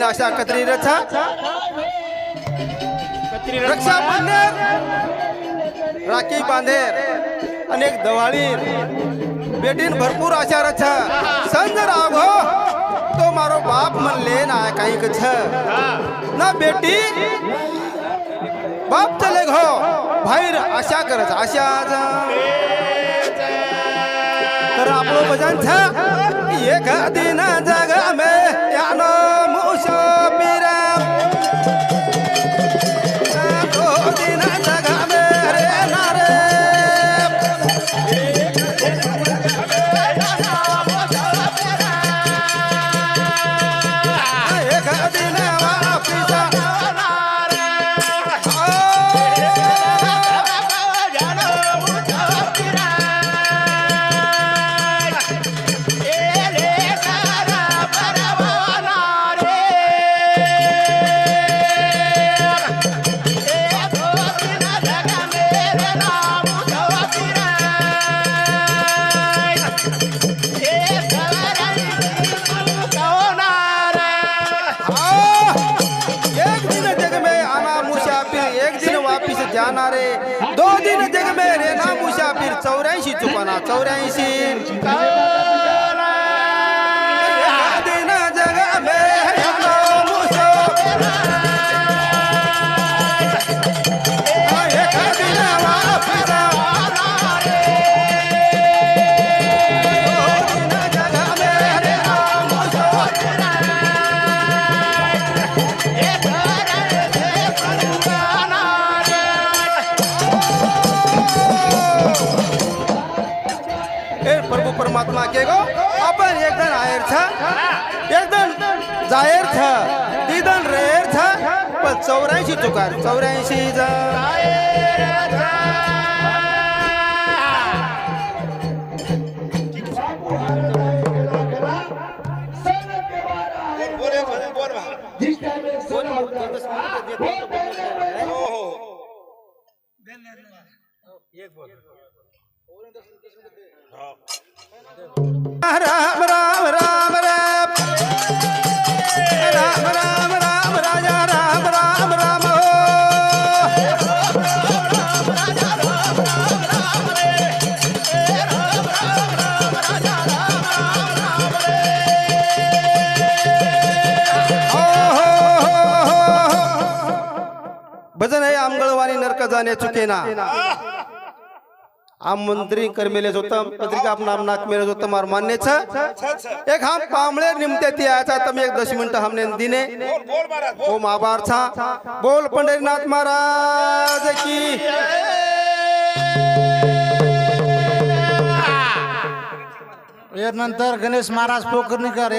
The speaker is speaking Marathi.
तीन अशा कत्री कत्री रक्षा बांधेर राखी बांधेर। अनेक दवाळीर बेटीन भरपूर अशा रथ। संज राघो तो मारो बाप म्हणले ना काही कछ ना बेटी। बाप चले घो। भाईर आशा करत आशा तर आपलो भजन छ। एक दिन जग में दो दिन जग में रेना मुसाफिर चौऱ्याऐंशी चुकाना चौऱ्याऐंशी परमात्मा के गो आपण एक जण आहेर छ एक जण जाहेर छ जण रेर छ चौऱ्याऐंशी चुकार चौऱ्याऐंशी राम राम राम राम राम राम राम राजा राम राम राम भजन आहे आमगळवाणी नरक जाणे चुकेना आमंत्री करमेले होतं पत्रिका आपण नामनाक मेले होतं मार मान्य छ। एक हम पामळे निमते ती आया तम एक दस मिनिट हमने दिने। ओम आभार था। बोल पंढरीनाथ महाराज की। नंतर गणेश महाराज पोकर्णीकर